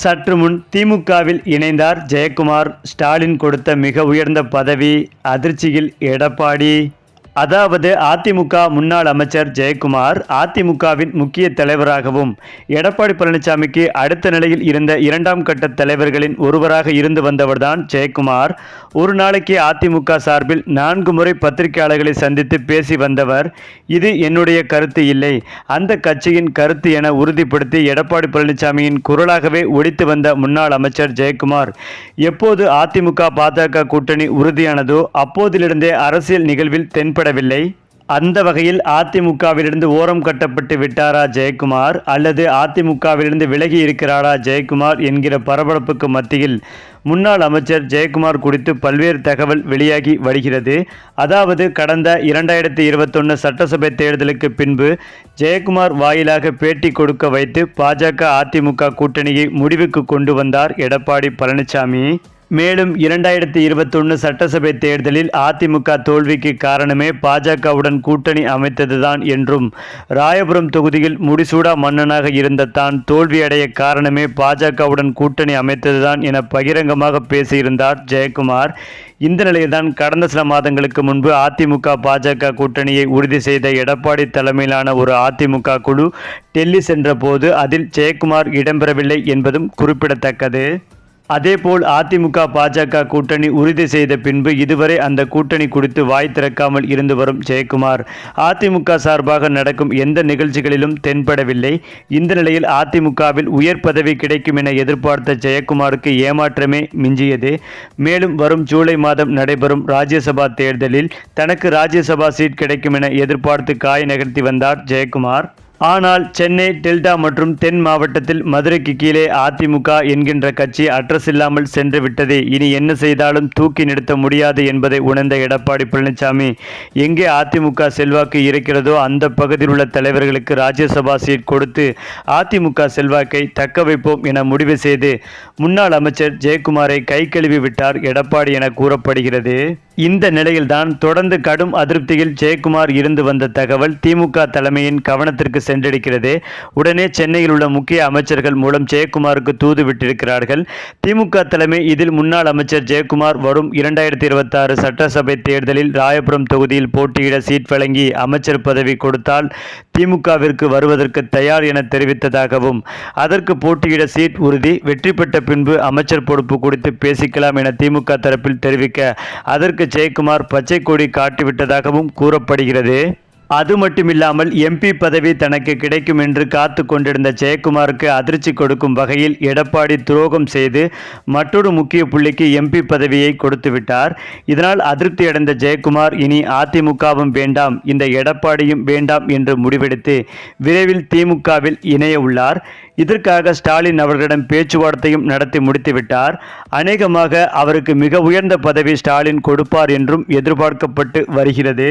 சற்று முன் திமுகவில் இணைந்தார் ஜெயக்குமார். ஸ்டாலின் கொடுத்த மிக உயர்ந்த பதவி அதிர்ச்சியில் எடப்பாடி. அதாவது அதிமுக முன்னாள் அமைச்சர் ஜெயக்குமார் அதிமுகவின் முக்கிய தலைவராகவும் எடப்பாடி பழனிசாமிக்கு அடுத்த நிலையில் இருந்த இரண்டாம் கட்ட தலைவர்களின் ஒருவராக இருந்து வந்தவர்தான் ஜெயக்குமார். ஒரு நாளைக்கு அதிமுக சார்பில் நான்கு முறை பத்திரிகையாளர்களை சந்தித்து பேசி வந்தவர். இது என்னுடைய கருத்து இல்லை. அந்த கட்சியின் கருத்து என உறுதிப்படுத்தி எடப்பாடி பழனிசாமியின் குரலாகவே ஒடித்து வந்த முன்னாள் அமைச்சர் ஜெயக்குமார். எப்போது அதிமுக பாஜக கூட்டணி உறுதியானதோ அப்போதிலிருந்தே அரசியல் நிகழ்வில் தென்படவில்லை அந்த வகையில் அதிமுகவிலிருந்து ஓரம் கட்டப்பட்டு விட்டாரா ஜெயக்குமார்? அல்லது அதிமுகவிலிருந்து விலகி இருக்கிறாரா ஜெயக்குமார் என்கிற பரபரப்புக்கு மத்தியில் முன்னாள் அமைச்சர் ஜெயக்குமார் குறித்து பல்வேறு தகவல் வெளியாகி வருகிறது. அதாவது கடந்த இரண்டாயிரத்தி இருபத்தொன்று சட்டசபை தேர்தலுக்கு பின்பு ஜெயக்குமார் வாயிலாக பேட்டி கொடுக்க வைத்து பாஜக அதிமுக கூட்டணியை முடிவுக்கு கொண்டு வந்தார் எடப்பாடி பழனிசாமி மேலும் இரண்டாயிரத்தி இருபத்தொன்று சட்டசபை தேர்தலில் அதிமுக தோல்விக்கு காரணமே பாஜகவுடன் கூட்டணி அமைத்ததுதான் என்றும் ராயபுரம் தொகுதியில் முடிசூடா மன்னனாக இருந்த தான் தோல்வியடைய காரணமே பாஜகவுடன் கூட்டணி அமைத்ததுதான் என பகிரங்கமாக பேசியிருந்தார் ஜெயக்குமார். இந்த நிலையில்தான் கடந்த சில மாதங்களுக்கு முன்பு அதிமுக பாஜக கூட்டணியை உறுதி செய்த எடப்பாடி தலைமையிலான ஒரு அதிமுக குழு டெல்லி சென்றபோது அதில் ஜெயக்குமார் இடம்பெறவில்லை என்பதும் குறிப்பிடத்தக்கது. அதேபோல் அதிமுக பாஜக கூட்டணி உறுதி செய்த பின்பு இதுவரை அந்த கூட்டணி குறித்து வாய் திறக்காமல் இருந்து வரும் ஜெயக்குமார். அதிமுக சார்பாக நடக்கும் எந்த நிகழ்ச்சிகளிலும் தென்படவில்லை. இந்த நிலையில் அதிமுகவில் உயர் பதவி கிடைக்கும் என எதிர்பார்த்த ஜெயக்குமாருக்கு ஏமாற்றமே மிஞ்சியது. மேலும் வரும் ஜூலை மாதம் நடைபெறும் ராஜ்யசபா தேர்தலில் தனக்கு ராஜ்யசபா சீட் கிடைக்கும் என எதிர்பார்த்து காய் நகர்த்தி வந்தார் ஜெயக்குமார். ஆனால் சென்னை டெல்டா மற்றும் தென் மாவட்டத்தில் மதுரைக்கு கீழே அதிமுக என்கின்ற கட்சி அட்ரஸ் இல்லாமல் சென்று விட்டது. இனி என்ன செய்தாலும் தூக்கி நிறுத்த முடியாது என்பதை உணர்ந்த எடப்பாடி பழனிசாமி எங்கே அதிமுக செல்வாக்கு இருக்கிறதோ அந்த பகுதியில் உள்ள தலைவர்களுக்கு ராஜ்யசபா சீட் கொடுத்து அதிமுக செல்வாக்கை தக்க வைப்போம் என முடிவு செய்து முன்னாள் அமைச்சர் ஜெயக்குமாரை கை கழுவி விட்டார் எடப்பாடி என கூறப்படுகிறது. இந்த நிலையில்தான் தொடர்ந்து கடும் அதிருப்தியில் ஜெயக்குமார் இருந்து வந்த தகவல் திமுக தலைமையின் கவனத்திற்கு சென்றடைக்கிறது. உடனே சென்னையில் உள்ள முக்கிய அமைச்சர்கள் மூலம் ஜெயக்குமாருக்கு தூது விட்டிருக்கிறார்கள். திமுக தலைமை இதில் முன்னாள் அமைச்சர் ஜெயக்குமார் வரும் இரண்டாயிரத்தி இருபத்தாறு சட்டசபை தேர்தலில் ராயபுரம் தொகுதியில் போட்டியிட சீட் வழங்கி அமைச்சர் பதவி கொடுத்தால் திமுகவிற்கு வருவதற்கு தயார் என தெரிவித்ததாகவும் அதற்கு போட்டியிட சீட் உறுதி வெற்றி பெற்ற பின்பு அமைச்சர் பொறுப்பு குறித்து பேசிக்கலாம் என திமுக தரப்பில் தெரிவிக்க அதற்கு ஜெயக்குமார் பச்சை கொடி காட்டிவிட்டதாகவும் கூறப்படுகிறது. அது மட்டுமில்லாமல் எம்பி பதவி தனக்கு கிடைக்கும் என்று காத்து கொண்டிருந்த ஜெயக்குமாருக்கு அதிர்ச்சி கொடுக்கும் வகையில் எடப்பாடி துரோகம் செய்து மற்றொரு முக்கிய புள்ளிக்கு எம்பி பதவியை கொடுத்துவிட்டார் இதனால் அதிருப்தி அடைந்த ஜெயக்குமார் இனி அதிமுகவும் வேண்டாம் இந்த எடப்பாடியும் வேண்டாம் என்று முடிவெடுத்து விரைவில் திமுகவில் இணைய உள்ளார். இதற்காக ஸ்டாலின் அவர்களிடம் பேச்சுவார்த்தையும் நடத்தி முடித்துவிட்டார் அநேகமாக அவருக்கு மிக உயர்ந்த பதவி ஸ்டாலின் கொடுப்பார் என்றும் எதிர்பார்க்கப்பட்டு வருகிறது.